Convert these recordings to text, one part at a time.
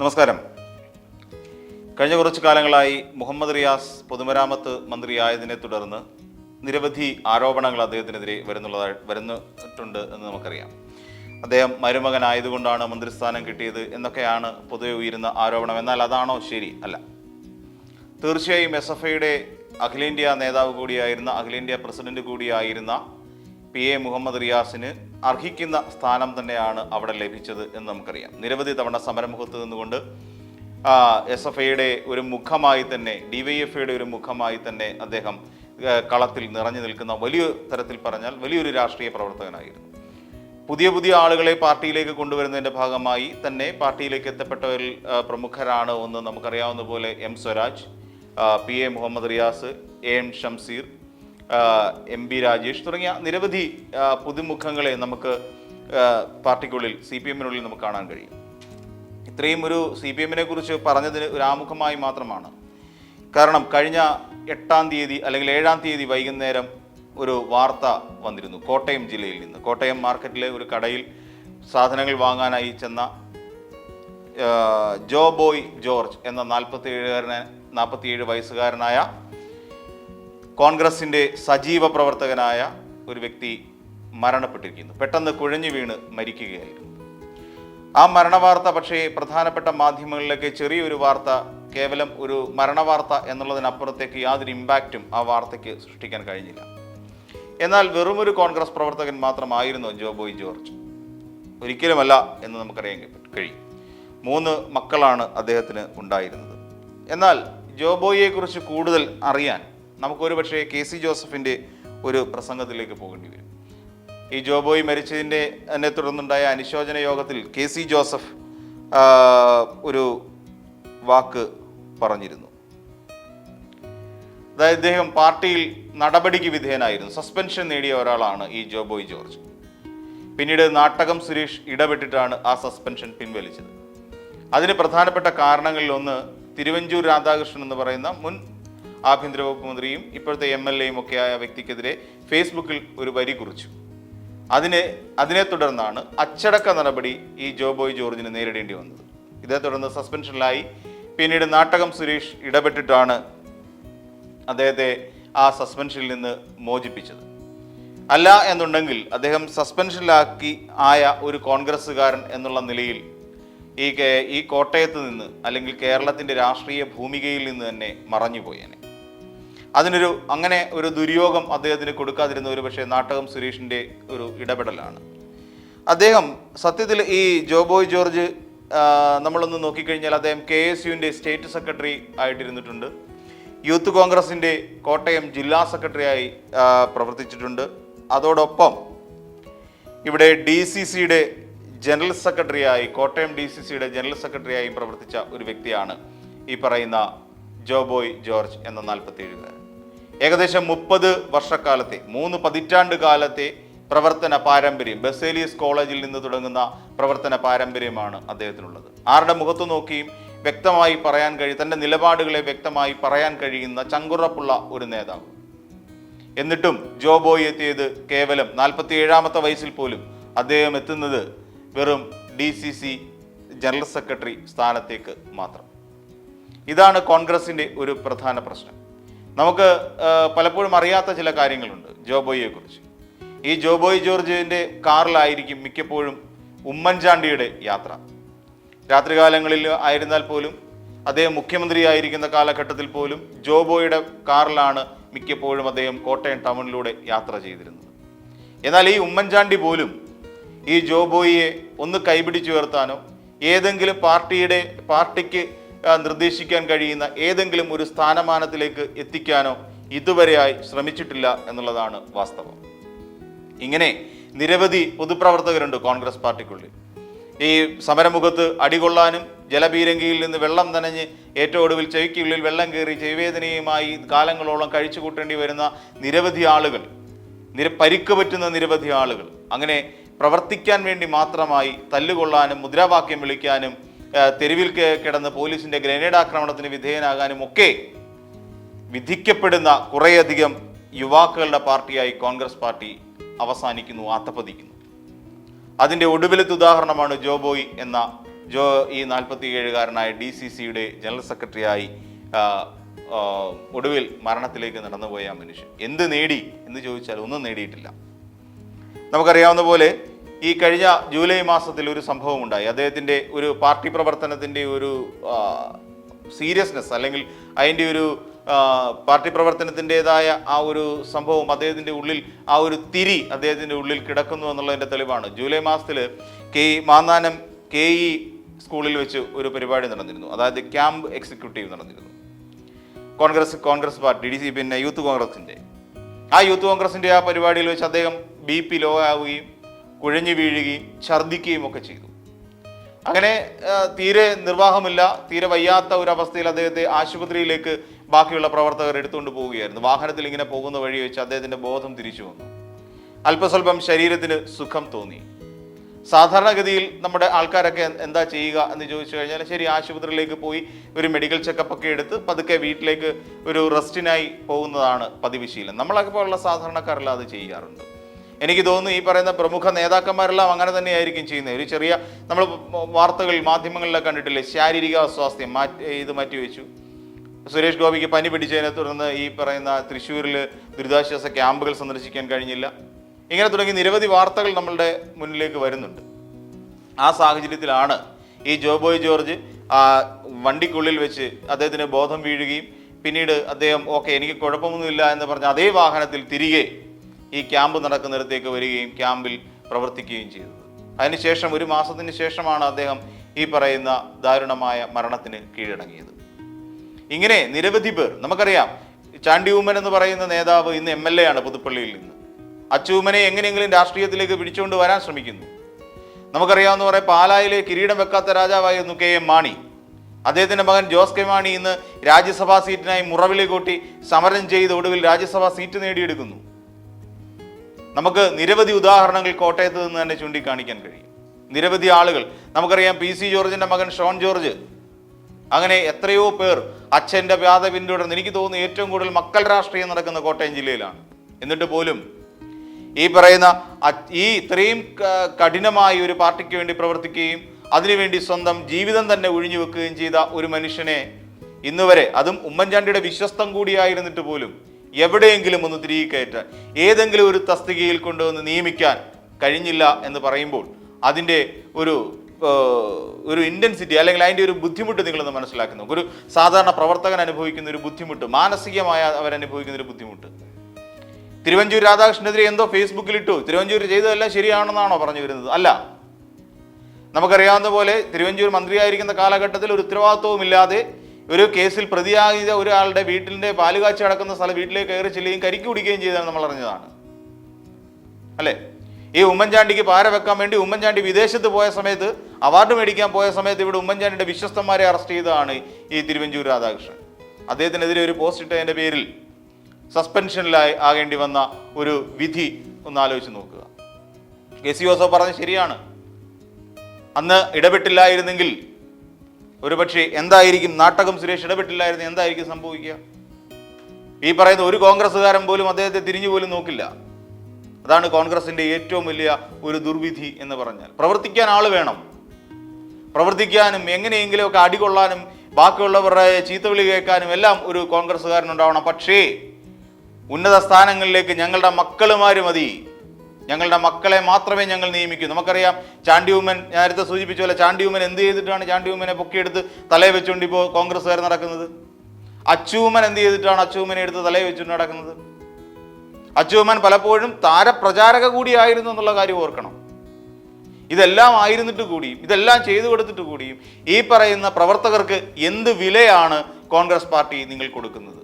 നമസ്കാരം. കഴിഞ്ഞ കുറച്ചു കാലങ്ങളായി മുഹമ്മദ് റിയാസ് പൊതുമരാമത്ത് മന്ത്രിയായതിനെ തുടർന്ന് നിരവധി ആരോപണങ്ങൾ അദ്ദേഹത്തിനെതിരെ വരുന്നുള്ളതായി വരുന്നിട്ടുണ്ട് എന്ന് നമുക്കറിയാം. അദ്ദേഹം മരുമകനായതുകൊണ്ടാണ് മന്ത്രിസ്ഥാനം കിട്ടിയത് എന്നൊക്കെയാണ് പൊതുവെ ഉയരുന്ന ആരോപണം. എന്നാൽ അതാണോ ശരി? അല്ല. തീർച്ചയായും എസ് എഫ് ഐയുടെ അഖിലേന്ത്യാ നേതാവ് കൂടിയായിരുന്ന അഖിലേന്ത്യാ പ്രസിഡന്റ് കൂടിയായിരുന്ന പി എ മുഹമ്മദ് റിയാസിന് അർഹിക്കുന്ന സ്ഥാനം തന്നെയാണ് അവിടെ ലഭിച്ചത് എന്ന് നമുക്കറിയാം. നിരവധി തവണ സമരമുഖത്ത് നിന്നുകൊണ്ട് എസ് എഫ് ഐയുടെ ഒരു മുഖമായി തന്നെ ഡി വൈ എഫ് ഐയുടെ ഒരു മുഖമായി തന്നെ അദ്ദേഹം കളത്തിൽ നിറഞ്ഞു നിൽക്കുന്ന വലിയ തരത്തിൽ പറഞ്ഞാൽ വലിയൊരു രാഷ്ട്രീയ പ്രവർത്തകനായിരുന്നു. പുതിയ പുതിയ ആളുകളെ പാർട്ടിയിലേക്ക് കൊണ്ടുവരുന്നതിന്റെ ഭാഗമായി തന്നെ പാർട്ടിയിലേക്ക് എത്തപ്പെട്ടവരിൽ പ്രമുഖരാണ് ഒന്ന് നമുക്കറിയാവുന്ന പോലെ M Swaraj P A Muhammad Riyas A M Shamseer M B Rajesh തുടങ്ങിയ നിരവധി പുതുമുഖങ്ങളെ നമുക്ക് പാർട്ടിക്കുള്ളിൽ സി പി എമ്മിനുള്ളിൽ നമുക്ക് കാണാൻ കഴിയും. ഇത്രയും ഒരു സി പി എമ്മിനെ കുറിച്ച് പറഞ്ഞതിന് ഒരു ആമുഖമായി മാത്രമാണ്. കാരണം കഴിഞ്ഞ എട്ടാം തീയതി അല്ലെങ്കിൽ ഏഴാം തീയതി വൈകുന്നേരം ഒരു വാർത്ത വന്നിരുന്നു കോട്ടയം ജില്ലയിൽ നിന്ന്. കോട്ടയം മാർക്കറ്റിലെ ഒരു കടയിൽ സാധനങ്ങൾ വാങ്ങാനായി ചെന്ന ജോ ബോയ് ജോർജ് എന്ന നാൽപ്പത്തി ഏഴുകാരന നാൽപ്പത്തിയേഴ് വയസ്സുകാരനായ കോൺഗ്രസിന്റെ സജീവ പ്രവർത്തകനായ ഒരു വ്യക്തി മരണപ്പെട്ടിരിക്കുന്നു. പെട്ടെന്ന് കുഴഞ്ഞു വീണ് മരിക്കുകയായിരുന്നു. ആ മരണവാർത്ത പക്ഷേ പ്രധാനപ്പെട്ട മാധ്യമങ്ങളിലേക്ക് ചെറിയൊരു വാർത്ത കേവലം ഒരു മരണവാർത്ത എന്നുള്ളതിനപ്പുറത്തേക്ക് യാതൊരു ഇമ്പാക്റ്റും ആ വാർത്തയ്ക്ക് സൃഷ്ടിക്കാൻ കഴിഞ്ഞില്ല. എന്നാൽ വെറുമൊരു കോൺഗ്രസ് പ്രവർത്തകൻ മാത്രമായിരുന്നു ജോബോയ് ജോർജ്. ഒരിക്കലുമല്ല എന്ന് നമുക്കറിയാൻ കഴിയും. മൂന്ന് മക്കളാണ് അദ്ദേഹത്തിന് ഉണ്ടായിരുന്നത്. എന്നാൽ ജോബോയിയെക്കുറിച്ച് കൂടുതൽ അറിയാൻ നമുക്കൊരു പക്ഷേ കെ സി ജോസഫിന്റെ ഒരു പ്രസംഗത്തിലേക്ക് പോകേണ്ടി വരും. ഈ ജോബോയി മരിച്ചതിന്റെ എന്നെ തുടർന്നുണ്ടായ അനുശോചന യോഗത്തിൽ കെ സി ജോസഫ് ഒരു വാക്ക് പറഞ്ഞിരുന്നു. അതായത് ഇദ്ദേഹം പാർട്ടിയിൽ നടപടിക്ക് വിധേയനായിരുന്നു. സസ്പെൻഷൻ നേടിയ ഒരാളാണ് ഈ ജോബോയ് ജോർജ്. പിന്നീട് നാട്ടകം സുരേഷ് ഇടപെട്ടിട്ടാണ് ആ സസ്പെൻഷൻ പിൻവലിച്ചത്. അതിന് പ്രധാനപ്പെട്ട കാരണങ്ങളിൽ ഒന്ന് തിരുവഞ്ചൂർ രാധാകൃഷ്ണൻ എന്ന് പറയുന്ന മുൻ ആഭ്യന്തര വകുപ്പ് മന്ത്രിയും ഇപ്പോഴത്തെ എം എൽ എയും ഒക്കെ ആയ വ്യക്തിക്കെതിരെ ഫേസ്ബുക്കിൽ ഒരു വരി കുറിച്ചു. അതിനെ അതിനെ തുടർന്നാണ് അച്ചടക്ക നടപടി ഈ ജോബോയ് ജോർജിന് നേരിടേണ്ടി വന്നത്. ഇതേ തുടർന്ന് സസ്പെൻഷനിലായി. പിന്നീട് നാട്ടകം സുരേഷ് ഇടപെട്ടിട്ടാണ് അദ്ദേഹത്തെ ആ സസ്പെൻഷനിൽ നിന്ന് മോചിപ്പിച്ചത്. അല്ല എന്നുണ്ടെങ്കിൽ അദ്ദേഹം സസ്പെൻഷനിലാക്കി ആയ ഒരു കോൺഗ്രസ്സുകാരൻ എന്നുള്ള നിലയിൽ ഈ ഈ കോട്ടയത്ത് നിന്ന് അല്ലെങ്കിൽ കേരളത്തിന്റെ രാഷ്ട്രീയ ഭൂമികയിൽ നിന്ന് തന്നെ മറഞ്ഞുപോയേനെ. അതിനൊരു അങ്ങനെ ഒരു ദുര്യോഗം അദ്ദേഹത്തിന് കൊടുക്കാതിരുന്ന ഒരു പക്ഷേ നാട്ടകം സുരേഷിന്റെ ഒരു ഇടപെടലാണ്. അദ്ദേഹം സത്യത്തിൽ ഈ ജോബോയ് ജോർജ് നമ്മളൊന്ന് നോക്കിക്കഴിഞ്ഞാൽ അദ്ദേഹം കെ എസ് യുവിന്റെ സ്റ്റേറ്റ് സെക്രട്ടറി ആയിട്ടിരുന്നിട്ടുണ്ട്. യൂത്ത് കോൺഗ്രസിന്റെ കോട്ടയം ജില്ലാ സെക്രട്ടറിയായി പ്രവർത്തിച്ചിട്ടുണ്ട്. അതോടൊപ്പം ഇവിടെ ഡി സി സിയുടെ ജനറൽ സെക്രട്ടറിയായി കോട്ടയം ഡി സി സിയുടെ ജനറൽ സെക്രട്ടറിയായും പ്രവർത്തിച്ച ഒരു വ്യക്തിയാണ് ഈ പറയുന്ന ജോബോയ് ജോർജ് എന്ന നാൽപ്പത്തിയേഴുകാരൻ. ഏകദേശം മുപ്പത് വർഷക്കാലത്തെ മൂന്ന് പതിറ്റാണ്ട് കാലത്തെ പ്രവർത്തന പാരമ്പര്യം ബസേലിയസ് കോളേജിൽ നിന്ന് തുടങ്ങുന്ന പ്രവർത്തന പാരമ്പര്യമാണ് അദ്ദേഹത്തിനുള്ളത്. ആരുടെ മുഖത്ത് നോക്കിയും വ്യക്തമായി പറയാൻ കഴിയും തന്റെ നിലപാടുകളെ വ്യക്തമായി പറയാൻ കഴിയുന്ന ചങ്കുറപ്പുള്ള ഒരു നേതാവ്. എന്നിട്ടും ജോബോയ് എത്തിയത് കേവലം നാൽപ്പത്തി ഏഴാമത്തെ വയസ്സിൽ പോലും അദ്ദേഹം എത്തുന്നത് വെറും D C C general secretary സ്ഥാനത്തേക്ക് മാത്രം. ഇതാണ് കോൺഗ്രസിന്റെ ഒരു പ്രധാന പ്രശ്നം. നമുക്ക് പലപ്പോഴും അറിയാത്ത ചില കാര്യങ്ങളുണ്ട് ജോബോയിയെക്കുറിച്ച് ഈ ജോബോയ് ജോർജിന്റെ കാറിലായിരിക്കും മിക്കപ്പോഴും ഉമ്മൻചാണ്ടിയുടെ യാത്ര. രാത്രികാലങ്ങളിൽ ആയിരുന്നാൽ പോലും അദ്ദേഹം മുഖ്യമന്ത്രിയായിരിക്കുന്ന കാലഘട്ടത്തിൽ പോലും ജോബോയുടെ കാറിലാണ് മിക്കപ്പോഴും അദ്ദേഹം കോട്ടയം ടൗണിലൂടെ യാത്ര ചെയ്തിരുന്നത്. എന്നാൽ ഈ ഉമ്മൻചാണ്ടി പോലും ഈ ജോബോയിയെ ഒന്ന് കൈപിടിച്ചുയർത്താനോ ഏതെങ്കിലും പാർട്ടിയുടെ പാർട്ടിക്ക് നിർദ്ദേശിക്കാൻ കഴിയുന്ന ഏതെങ്കിലും ഒരു സ്ഥാനമാനത്തിലേക്ക് എത്തിക്കാനോ ഇതുവരെയായി ശ്രമിച്ചിട്ടില്ല എന്നുള്ളതാണ് വാസ്തവം. ഇങ്ങനെ നിരവധി പൊതുപ്രവർത്തകരുണ്ട് കോൺഗ്രസ് പാർട്ടിക്കുള്ളിൽ. ഈ സമരമുഖത്ത് അടികൊള്ളാനും ജലപീരങ്കിയിൽ നിന്ന് വെള്ളം നനഞ്ഞ് ഏറ്റവും ഒടുവിൽ ചെവിക്കുള്ളിൽ വെള്ളം കയറി ചെവിവേദനയുമായി കാലങ്ങളോളം കഴിച്ചു കൂട്ടേണ്ടി വരുന്ന നിരവധി ആളുകൾ നിര പരിക്ക് പറ്റുന്ന നിരവധി ആളുകൾ അങ്ങനെ പ്രവർത്തിക്കാൻ വേണ്ടി മാത്രമായി തല്ലുകൊള്ളാനും മുദ്രാവാക്യം വിളിക്കാനും തെരുവിൽ കിടന്ന് പോലീസിന്റെ ഗ്രനേഡ് ആക്രമണത്തിന് വിധേയനാകാനും ഒക്കെ വിധിക്കപ്പെടുന്ന കുറേയധികം യുവാക്കളുടെ പാർട്ടിയായി കോൺഗ്രസ് പാർട്ടി അവസാനിക്കുന്നു ആത്തപ്പതിക്കുന്നു. അതിന്റെ ഒടുവിലത്തെ ഉദാഹരണമാണ് ജോബോയ് എന്ന ജോ ഈ നാൽപ്പത്തി ഏഴുകാരനായ ഡി സി സിയുടെ ജനറൽ സെക്രട്ടറിയായി ഒടുവിൽ മരണത്തിലേക്ക് നടന്നുപോയ മനുഷ്യൻ. എന്ത് നേടി എന്ന് ചോദിച്ചാൽ ഒന്നും നേടിയിട്ടില്ല. നമുക്കറിയാവുന്ന പോലെ ഈ കഴിഞ്ഞ ജൂലൈ മാസത്തിൽ ഒരു സംഭവം ഉണ്ടായി അദ്ദേഹത്തിന്റെ ഒരു പാർട്ടി പ്രവർത്തനത്തിന്റെ ഒരു സീരിയസ്നെസ് അല്ലെങ്കിൽ അതിന്റെ ഒരു പാർട്ടി പ്രവർത്തനത്തിന്റെതായ ആ ഒരു സംഭവം അദ്ദേഹത്തിന്റെ ഉള്ളിൽ ആ ഒരു തിരി അദ്ദേഹത്തിന്റെ ഉള്ളിൽ കിടക്കുന്നു എന്നുള്ളതിന്റെ തെളിവാണ്. ജൂലൈ മാസത്തിൽ കെ മാന്നാനം കെ ഇ സ്കൂളിൽ വെച്ച് ഒരു പരിപാടി നടന്നിരുന്നു. അതായത് ക്യാമ്പ് എക്സിക്യൂട്ടീവ് നടന്നിരുന്നു. Congress Congress party D C പിന്നെ യൂത്ത് കോൺഗ്രസിന്റെ ആ യൂത്ത് കോൺഗ്രസിന്റെ ആ പരിപാടിയിൽ വെച്ച് അദ്ദേഹം ബി പി ലോ ആവുകയും കുഴഞ്ഞു വീഴുകയും ഛർദ്ദിക്കുകയും ഒക്കെ ചെയ്തു. അങ്ങനെ തീരെ നിർവാഹമില്ല തീരെ വയ്യാത്ത ഒരു അവസ്ഥയിൽ അദ്ദേഹത്തെ ആശുപത്രിയിലേക്ക് ബാക്കിയുള്ള പ്രവർത്തകർ എടുത്തുകൊണ്ട് പോവുകയായിരുന്നു. വാഹനത്തിൽ ഇങ്ങനെ പോകുന്ന വഴി വെച്ച് അദ്ദേഹത്തിന്റെ ബോധം തിരിച്ചു വന്നു. അല്പസ്വല്പം ശരീരത്തിന് സുഖം തോന്നി. സാധാരണഗതിയിൽ നമ്മുടെ ആൾക്കാരൊക്കെ എന്താ ചെയ്യുക എന്ന് ചോദിച്ചു കഴിഞ്ഞാൽ ശരി ആശുപത്രിയിലേക്ക് പോയി ഒരു മെഡിക്കൽ ചെക്കപ്പ് ഒക്കെ എടുത്ത് പതുക്കെ വീട്ടിലേക്ക് ഒരു റെസ്റ്റിനായി പോകുന്നതാണ് പതിവ് ശീലം. നമ്മളൊക്കെ പോലുള്ള സാധാരണക്കാരെല്ലാം അത് ചെയ്യാറുണ്ട്. എനിക്ക് തോന്നുന്നു ഈ പറയുന്ന പ്രമുഖ നേതാക്കന്മാരെല്ലാം അങ്ങനെ തന്നെയായിരിക്കും ചെയ്യുന്നത്. ഒരു ചെറിയ നമ്മൾ വാർത്തകളിൽ മാധ്യമങ്ങളിലൊക്കെ കണ്ടിട്ടില്ലേ? ശാരീരിക അസ്വാസ്ഥ്യം മാറ്റി ഇത് മാറ്റിവെച്ചു സുരേഷ് ഗോപിക്ക് പനി പിടിച്ചതിനെ തുടർന്ന് ഈ പറയുന്ന തൃശ്ശൂരിൽ ദുരിതാശ്വാസ ക്യാമ്പുകൾ സന്ദർശിക്കാൻ കഴിഞ്ഞില്ല. ഇങ്ങനെ തുടങ്ങി നിരവധി വാർത്തകൾ നമ്മളുടെ മുന്നിലേക്ക് വരുന്നുണ്ട്. ആ സാഹചര്യത്തിലാണ് ഈ ജോബോയ് ജോർജ് വണ്ടിക്കുള്ളിൽ വെച്ച് അദ്ദേഹത്തിന് ബോധം വീഴുകയും പിന്നീട് അദ്ദേഹം ഓക്കെ എനിക്ക് കുഴപ്പമൊന്നുമില്ല എന്ന് പറഞ്ഞ അതേ വാഹനത്തിൽ തിരികെ ഈ ക്യാമ്പ് നടക്കുന്നിടത്തേക്ക് വരികയും ക്യാമ്പിൽ പ്രവർത്തിക്കുകയും ചെയ്തത് അതിനുശേഷം ഒരു മാസത്തിന് ശേഷമാണ് അദ്ദേഹം ഈ പറയുന്ന ദാരുണമായ മരണത്തിന് കീഴടങ്ങിയത്. ഇങ്ങനെ നിരവധി പേർ നമുക്കറിയാം ചാണ്ടി ഉമ്മൻ എന്ന് പറയുന്ന നേതാവ് ഇന്ന് എം എൽ എ ആണ് പുതുപ്പള്ളിയിൽ നിന്ന്. അച്ചൂമനെ എങ്ങനെയെങ്കിലും രാഷ്ട്രീയത്തിലേക്ക് പിടിച്ചുകൊണ്ട് വരാൻ ശ്രമിക്കുന്നു. നമുക്കറിയാവുന്ന പറയാം പാലായിലെ കിരീടം വെക്കാത്ത രാജാവായിരുന്നു കെ എം മാണി. അദ്ദേഹത്തിന്റെ മകൻ ജോസ് കെ മാണി ഇന്ന് രാജ്യസഭാ സീറ്റിനായി മുറവിളി കൂട്ടി സമരം ചെയ്ത് ഒടുവിൽ രാജ്യസഭാ സീറ്റ് നേടിയെടുക്കുന്നു. നമുക്ക് നിരവധി ഉദാഹരണങ്ങൾ കോട്ടയത്ത് നിന്ന് തന്നെ ചൂണ്ടിക്കാണിക്കാൻ കഴിയും. നിരവധി ആളുകൾ നമുക്കറിയാം പി സി ജോർജിന്റെ മകൻ ഷോൺ ജോർജ്. അങ്ങനെ എത്രയോ പേർ അച്ഛന്റെ വ്യാധ പിന്തുടർന്ന് എനിക്ക് തോന്നുന്നു ഏറ്റവും കൂടുതൽ മക്കൾ രാഷ്ട്രീയം നടക്കുന്ന കോട്ടയം ജില്ലയിലാണ്. എന്നിട്ട് പോലും ഈ പറയുന്ന ഈ ഇത്രയും കഠിനമായി ഒരു പാർട്ടിക്ക് വേണ്ടി പ്രവർത്തിക്കുകയും അതിനുവേണ്ടി സ്വന്തം ജീവിതം തന്നെ ഒഴിഞ്ഞു വെക്കുകയും ചെയ്ത ഒരു മനുഷ്യനെ ഇന്നുവരെ അതും ഉമ്മൻചാണ്ടിയുടെ വിശ്വസ്തം കൂടിയായിരുന്നിട്ട് പോലും എവിടെയെങ്കിലും ഒന്ന് തിരികെ കയറ്റാൻ ഏതെങ്കിലും ഒരു തസ്തികയിൽ കൊണ്ടുവന്ന് നിയമിക്കാൻ കഴിഞ്ഞില്ല എന്ന് പറയുമ്പോൾ അതിന്റെ ഒരു ഒരു ഇന്റൻസിറ്റി അല്ലെങ്കിൽ അതിന്റെ ഒരു ബുദ്ധിമുട്ട് നിങ്ങളൊന്ന് മനസ്സിലാക്കുന്നു ഒരു സാധാരണ പ്രവർത്തകൻ അനുഭവിക്കുന്ന ഒരു ബുദ്ധിമുട്ട് മാനസികമായ അവരനുഭവിക്കുന്ന ഒരു ബുദ്ധിമുട്ട്. തിരുവഞ്ചൂർ രാധാകൃഷ്ണനെതിരെ എന്തോ ഫേസ്ബുക്കിൽ ഇട്ടു തിരുവഞ്ചൂർ ചെയ്തതെല്ലാം ശരിയാണെന്നാണോ പറഞ്ഞു വരുന്നത്? അല്ല. നമുക്കറിയാവുന്ന പോലെ തിരുവഞ്ചൂർ മന്ത്രിയായിരിക്കുന്ന കാലഘട്ടത്തിൽ ഒരു ഉത്തരവാദിത്വവും ഇല്ലാതെ ഒരു കേസിൽ പ്രതിയായ ഒരാളുടെ വീട്ടിന്റെ പാലുകാച്ചി അടക്കുന്ന സ്ഥലം വീട്ടിലേക്ക് കയറി ചെല്ലുകയും കരിക്ക് കുടിക്കുകയും ചെയ്തതാണ് നമ്മൾ അറിഞ്ഞതാണ്. അല്ലേ? ഈ ഉമ്മൻചാണ്ടിക്ക് പാര വെക്കാൻ വേണ്ടി ഉമ്മൻചാണ്ടി വിദേശത്ത് പോയ സമയത്ത് അവാർഡ് മേടിക്കാൻ പോയ സമയത്ത് ഇവിടെ ഉമ്മൻചാണ്ടിയുടെ വിശ്വസ്തന്മാരെ അറസ്റ്റ് ചെയ്തതാണ് ഈ തിരുവഞ്ചൂർ രാധാകൃഷ്ണൻ. അദ്ദേഹത്തിനെതിരെ ഒരു പോസ്റ്റ് ഇട്ടതിന്റെ പേരിൽ സസ്പെൻഷനിലായി ആകേണ്ടി വന്ന ഒരു വിധി ഒന്ന് ആലോചിച്ച് നോക്കുക. കെ സി ജോസഫ് പറഞ്ഞത് ശരിയാണ്. അന്ന് ഇടപെട്ടില്ലായിരുന്നെങ്കിൽ ഒരുപക്ഷെ എന്തായിരിക്കും നാട്ടകം സുരേഷ് ഇടപെട്ടില്ലായിരുന്നു എന്തായിരിക്കും സംഭവിക്കുക? ഈ പറയുന്ന ഒരു കോൺഗ്രസ്സുകാരൻ പോലും അദ്ദേഹത്തെ തിരിഞ്ഞു പോലും നോക്കില്ല. അതാണ് കോൺഗ്രസിന്റെ ഏറ്റവും വലിയ ഒരു ദുർവിധി എന്ന് പറഞ്ഞാൽ. പ്രവർത്തിക്കാൻ ആൾ വേണം. പ്രവർത്തിക്കാനും എങ്ങനെയെങ്കിലുമൊക്കെ അടികൊള്ളാനും ബാക്കിയുള്ളവരുടെ ചീത്തവിളി കേൾക്കാനും എല്ലാം ഒരു കോൺഗ്രസ്സുകാരനുണ്ടാവണം. പക്ഷേ ഉന്നത സ്ഥാനങ്ങളിലേക്ക് ഞങ്ങളുടെ മക്കളുമാര് മതി. ഞങ്ങളുടെ മക്കളെ മാത്രമേ ഞങ്ങൾ നിയമിക്കൂ. നമുക്കറിയാം ചാണ്ടി ഉമ്മൻ നേരത്തെ സൂചിപ്പിച്ച പോലെ ചാണ്ടി ഉമ്മൻ എന്ത് ചെയ്തിട്ടാണ് ചാണ്ടി ഉമ്മനെ പൊക്കിയെടുത്ത് തലയെ വെച്ചുകൊണ്ട് ഇപ്പോൾ കോൺഗ്രസ്സുകാർ നടക്കുന്നത്? അച്ചൂമ്മൻ എന്ത് ചെയ്തിട്ടാണ് അച്ചൂമ്മനെ എടുത്ത് തലയെ വെച്ചുകൊണ്ട് നടക്കുന്നത്? അച്ചൂമ്മൻ പലപ്പോഴും താരപ്രചാരക കൂടിയായിരുന്നു എന്നുള്ള കാര്യം ഓർക്കണം. ഇതെല്ലാം ആയിരുന്നിട്ട് കൂടിയും ഇതെല്ലാം ചെയ്തു കൊടുത്തിട്ട് കൂടിയും ഈ പറയുന്ന പ്രവർത്തകർക്ക് എന്ത് വിലയാണ് കോൺഗ്രസ് പാർട്ടി നിങ്ങൾ കൊടുക്കുന്നത്?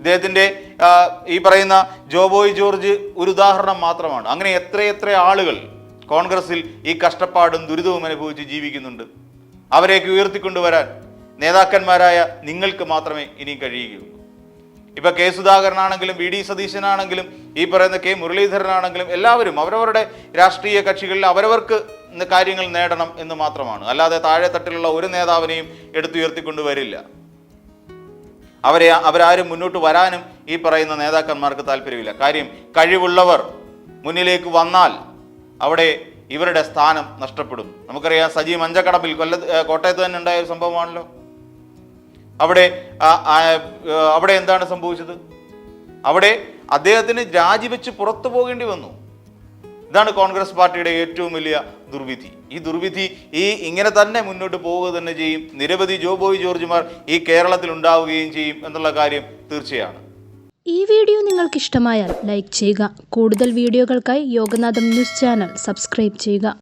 ഇദ്ദേഹത്തിന്റെ ആ, ഈ പറയുന്ന ജോബോയ് ജോർജ് ഒരു ഉദാഹരണം മാത്രമാണ്. അങ്ങനെ എത്രയെത്ര ആളുകൾ കോൺഗ്രസിൽ ഈ കഷ്ടപ്പാടും ദുരിതവും അനുഭവിച്ച് ജീവിക്കുന്നുണ്ട്. അവരെയൊക്കെ ഉയർത്തിക്കൊണ്ടുവരാൻ നേതാക്കന്മാരായ നിങ്ങൾക്ക് മാത്രമേ ഇനി കഴിയുകയുള്ളൂ. ഇപ്പൊ കെ സുധാകരനാണെങ്കിലും വി ഡി സതീശനാണെങ്കിലും ഈ പറയുന്ന കെ മുരളീധരനാണെങ്കിലും എല്ലാവരും അവരവരുടെ രാഷ്ട്രീയ കക്ഷികളിൽ അവരവർക്ക് കാര്യങ്ങൾ നേടണം എന്ന് മാത്രമാണ്. അല്ലാതെ താഴെ തട്ടിലുള്ള ഒരു നേതാവിനെയും എടുത്തുയർത്തിക്കൊണ്ട് വരില്ല അവരെ അവരാരും മുന്നോട്ട് വരാനും ഈ പറയുന്ന നേതാക്കന്മാർക്ക് താല്പര്യമില്ല. കാര്യം കഴിവുള്ളവർ മുന്നിലേക്ക് വന്നാൽ അവിടെ ഇവരുടെ സ്ഥാനം നഷ്ടപ്പെടും. നമുക്കറിയാം സജി മഞ്ചക്കടപ്പിൽ കൊല്ല കോട്ടയത്ത് തന്നെ ഉണ്ടായ ഒരു സംഭവമാണല്ലോ. അവിടെ അവിടെ എന്താണ് സംഭവിച്ചത്? അവിടെ അദ്ദേഹത്തിന് രാജിവെച്ച് പുറത്തു പോകേണ്ടി വന്നു. ഇതാണ് കോൺഗ്രസ് പാർട്ടിയുടെ ഏറ്റവും വലിയ ദുർവിധി. ഈ ദുർവിധി ഈ ഇങ്ങനെ തന്നെ മുന്നോട്ട് പോവുക തന്നെ ചെയ്യും. നിരവധി ജോബോയ് ജോർജുമാർ ഈ കേരളത്തിൽ ഉണ്ടാവുകയും ചെയ്യും എന്നുള്ള കാര്യം തീർച്ചയാണ്. ഈ വീഡിയോ നിങ്ങൾക്ക് ഇഷ്ടമായാൽ ലൈക്ക് ചെയ്യുക. കൂടുതൽ വീഡിയോകൾക്കായി യോഗനാഥം ന്യൂസ് ചാനൽ സബ്സ്ക്രൈബ് ചെയ്യുക.